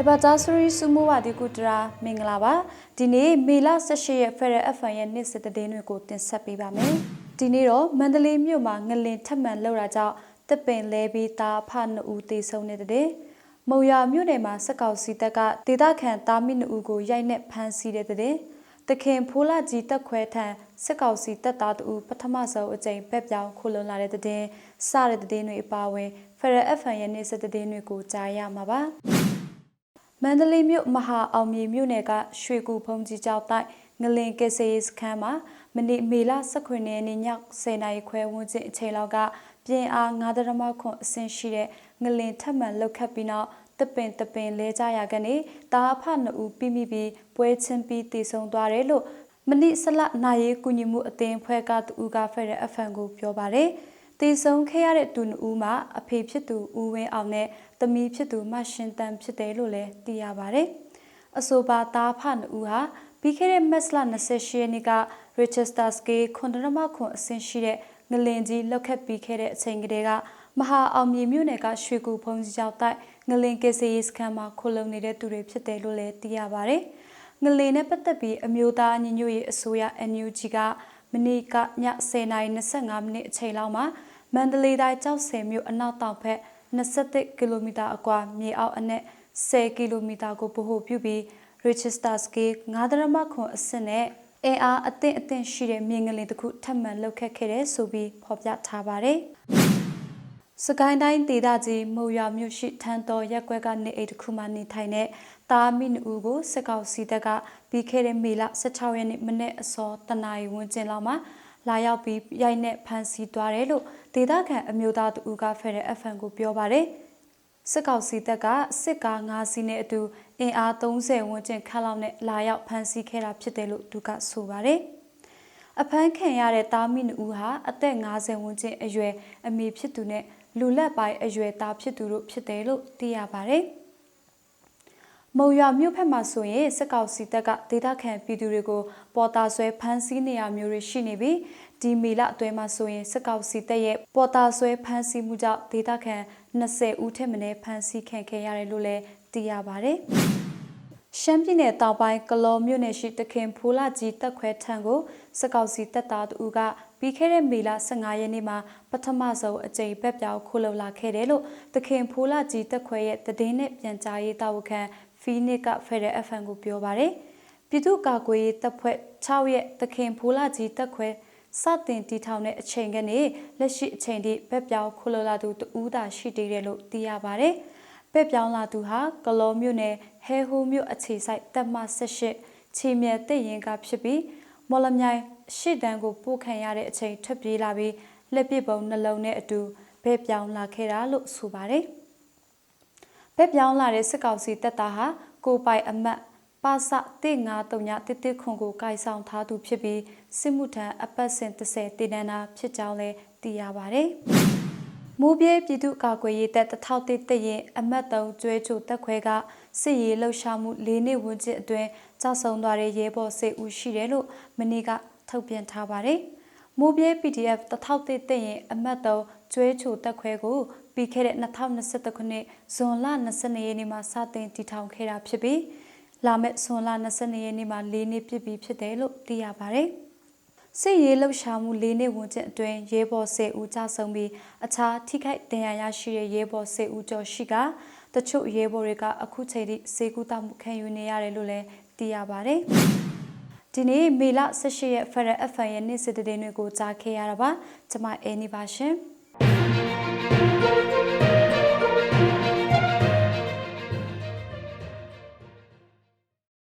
Anniversary စုမိုးဝဒီကုတရာမင်္ဂလာပါဒီနေ့မေလ18ရက် Federal FM ရဲ့နေ့စစ်သတင်းတွေကိုတင်ဆက်ပေးပါမယ်ဒီနေ့တော့မန္တလေးမြို့မှာငလင်ထက်မှန်လောက်တာကြောင့်တစ်ပင်လဲပြီးသားအဖနှစ်ဦးတေဆုံးနေတဲ့မုံရမြို့နယ်မှာစက်ကောက်စီတပ်ကဒေသခံသားမိနှစ်ဦးကိုရိုက်နှက်ဖမ်းဆီးတဲ့တဲ့တခင်ဖိုးလာကြီးတက်ခွဲထံစစ်ကောင်စီတပ်သားတူပထမဆုံးအကြိမ်ပဲ့ပြောင်းခိုလွန်လာတဲ့တဲ့စတဲ့တဲ့တွေအပါအဝင် Federal FM ရဲ့နေ့စစ်သတင်းတွေကိုကြားရမှာပါ မန္တလေးမြို့မဟာအောင်မြေမြို့နယ်ကရွှေကူဖုံကြီးကျောက်တိုက်ငလင်ကစေးစခန်းမှာမနေ့မေလ18ရက်နေ့ည10:00နာရီခွဲဝန်းကျင်အချိန်လောက်ကပြင်အား9.9ခွန်အဆင့်ရှိတဲ့ငလင်ထက်မှန်လောက်ခတ်ပြီးနောက်တပင်တပင်လဲကြရကနေတာအဖနှစ်ဦးပြီးမိပြီးပွဲချင်းပြီးတည်ဆုံသွားတယ်လို့မနိစလနိုင်ရေးကုညီမှုအသင်းဖွဲ့ကတူကဖက်တဲ့အဖန်ကိုပြောပါတယ် တည်ဆုံခဲ့ရတဲ့သူနှစ်ဦးမှာအဖေဖြစ်သူဦးဝင်းအောင်နဲ့သမီးဖြစ်သူမရှင်တန်ဖြစ်တယ်လို့လည်းသိရပါတယ်အဆိုပါတာဖနှစ်ဦးဟာပြီးခဲ့တဲ့မက်စလာ28ရက်နေ့က Rochester Scale ခွန်တရမခွန်အဆင့်ရှိတဲ့ငလင်ကြီးလောက်ခတ်ပြီးခဲ့တဲ့အချိန်ကတည်းကမဟာအောင်မြေမြို့နယ်ကရွှေကူဖုံကြီးကျောက်တိုက်ငလင်ကစေးစခန်းမှာခိုလုံနေတဲ့သူတွေဖြစ်တယ်လို့လည်းသိရပါတယ်။ငလင်နဲ့ပတ်သက်ပြီးအမျိုးသားညီညွတ်ရေးအစိုးရ NUG ကမနေ့ကည10:25မိနစ်အချိန်လောက်မှာ မန္တလေးတိုင်းကြောက်ဆယ်မြို့အနောက်တောင်ဘက်21ကီလိုမီတာအကွာမြေအောက်အနက်10ကီလိုမီတာကိုဗဟိုပြုပြီး Register Scale 9.9ခွန်အဆင့်နဲ့အင်အားအသင့်အသင့်ရှိတဲ့မြေငလင်တစ်ခုထပ်မံလောက်ခတ်ခဲ့တဲ့ဆိုပြီးဖော်ပြထားပါတယ်။စကိုင်းတိုင်းဒေသကြီးမုံရွာမြို့ရှိထန်းတော်ရက်ကွက်ကနေအိတ်တစ်ခုမှနေထိုင်တဲ့တာမိနဦးကိုစစ်ကောင်စီတပ်ကပြီးခဲ့တဲ့မေလ16ရက်နေ့မနေ့အစောတနာရီဝန်းကျင်လောက်မှာ လာရောက်ပြီးရိုက်နှက်ဖမ်းဆီးသွားတယ်လို့ဒေသခံအမျိုးသားတူကဖက်တဲ့ FN ကိုပြောပါတယ်။စစ်ကောင်စီတပ်ကစစ်ကား9စီးနဲ့အတူအင်အား30ဝန်းကျင်ခန့်လောက်နဲ့လာရောက်ဖမ်းဆီးခဲ့တာဖြစ်တယ်လို့သူကဆိုပါတယ်။အဖမ်းခံရတဲ့တာမိနဦးဟာအသက်50ဝန်းကျင်အရွယ်အမေဖြစ်သူနဲ့လူလက်ပိုင်းအရွယ်သားဖြစ်သူတို့ဖြစ်တယ်လို့သိရပါတယ်။ မုံရွာမြို့ဖက်မှာဆိုရင်စစ်ကောင်စီတပ်ကဒေသခံပြည်သူတွေကိုပေါ်တာဆွဲဖမ်းဆီးနေရမျိုးတွေရှိနေပြီးဒီမေလအတွင်းမှာဆိုရင်စစ်ကောင်စီတပ်ရဲ့ပေါ်တာဆွဲဖမ်းဆီးမှုကြောင့်ဒေသခံ20ဦးထက်မနည်းဖမ်းဆီးခံခဲ့ရတယ်လို့လည်းသိရပါတယ်။ရှမ်းပြည်နယ်တောင်ပိုင်းကလောမြို့နယ်ရှိတခင်ဖိုးလာကြီးတက်ခွဲထံကိုစကောက်စီတက်သားတူကပြီးခဲ့တဲ့မေလ15ရက်နေ့မှာပထမဆုံးအကြိမ်ပဲ့ပြောင်းခိုးလုံလာခဲ့တယ်လို့တခင်ဖိုးလာကြီးတက်ခွဲရဲ့တည်င်းနဲ့ပြန်ကြားရေးတာဝန်ခံ ဖီနစ်ကဖက်ဒရယ် FM ကိုပြောပါတယ်ပြည်သူ့ကာကွယ်ရေးတပ်ဖွဲ့6ရက်တခင်ဖိုးလာကြီးတက်ခွဲစတင်တီထောင်တဲ့အချိန်ကနေလက်ရှိအချိန်ထိဘက်ပြောင်းခိုးလုံလာသူတူးတာရှိသေးတယ်လို့သိရပါတယ်။ဘက်ပြောင်းလာသူဟာကလောမြို့နယ်ဟဲဟိုမြို့အခြေဆိုင်တပ်မ18ချီမြဲတည်ရင်ကဖြစ်ပြီးမော်လမြိုင်ရှေ့တန်းကိုပို့ခံရတဲ့အချိန်ထွက်ပြေးလာပြီးလက်ပစ်ပုံနှလုံးနဲ့အတူဘက်ပြောင်းလာခဲ့တာလို့ဆိုပါတယ်။ ဘက်ပြောင်းလာတဲ့စစ်ကောင်စီတပ်သားဟာကိုပိုင်အမတ်ပါစ153ညတစ်တစ်ခွန်ကိုကိုင်ဆောင်ထားသူဖြစ်ပြီးစစ်မှုထမ်းအပတ်စဉ်30တည်တန်းတာဖြစ်ကြောင်းလည်းသိရပါဗျ။မိုးပြဲပြည်သူ့ကာကွယ်ရေးတပ်တထောက်တစ်တရင်အမတ်တုံကျွဲချိုတက်ခွဲကစစ်ရေးလှုပ်ရှားမှု၄နှစ်ဝန်းကျင်အတွင်းကြောက်ဆုံသွားတဲ့ရဲဘော်စစ်ဦးရှိတယ်လို့မနေ့ကထုတ်ပြန်ထားပါတယ်။ မိုးပြဲ PDF တထောက်တစ်တရင်အမတ်တုံကျွဲချိုတက်ခွဲကိုပြီးခဲ့တဲ့2021ခုနှစ်ဇွန်လ22ရက်နေ့မှာစတင်တည်ထောင်ခဲ့တာဖြစ်ပြီးလာမယ့်ဇွန်လ22ရက်နေ့မှာ၄နှစ်ပြည့်ပြီဖြစ်တယ်လို့သိရပါတယ်။စစ်ရေးလှုပ်ရှားမှု၄နှစ်ဝန်ကျင်အတွင်းရဲဘော်၁၀ဦးကြဆုံးပြီးအခြားထိခိုက်ဒဏ်ရာရရှိတဲ့ရဲဘော်၁၀ဦးကျော်ရှိကတချို့ရဲဘော်တွေကအခုချိန်ထိစေကူတာမှုခံယူနေရတယ်လို့လည်းသိရပါတယ်။ ဒီနေ့မေလ18ရက် Federal FM ရဲ့နေ့စစ်တည်တွေကိုကြားခဲ့ရတာပါ။ကျွန်မအဲနီပါရှင်။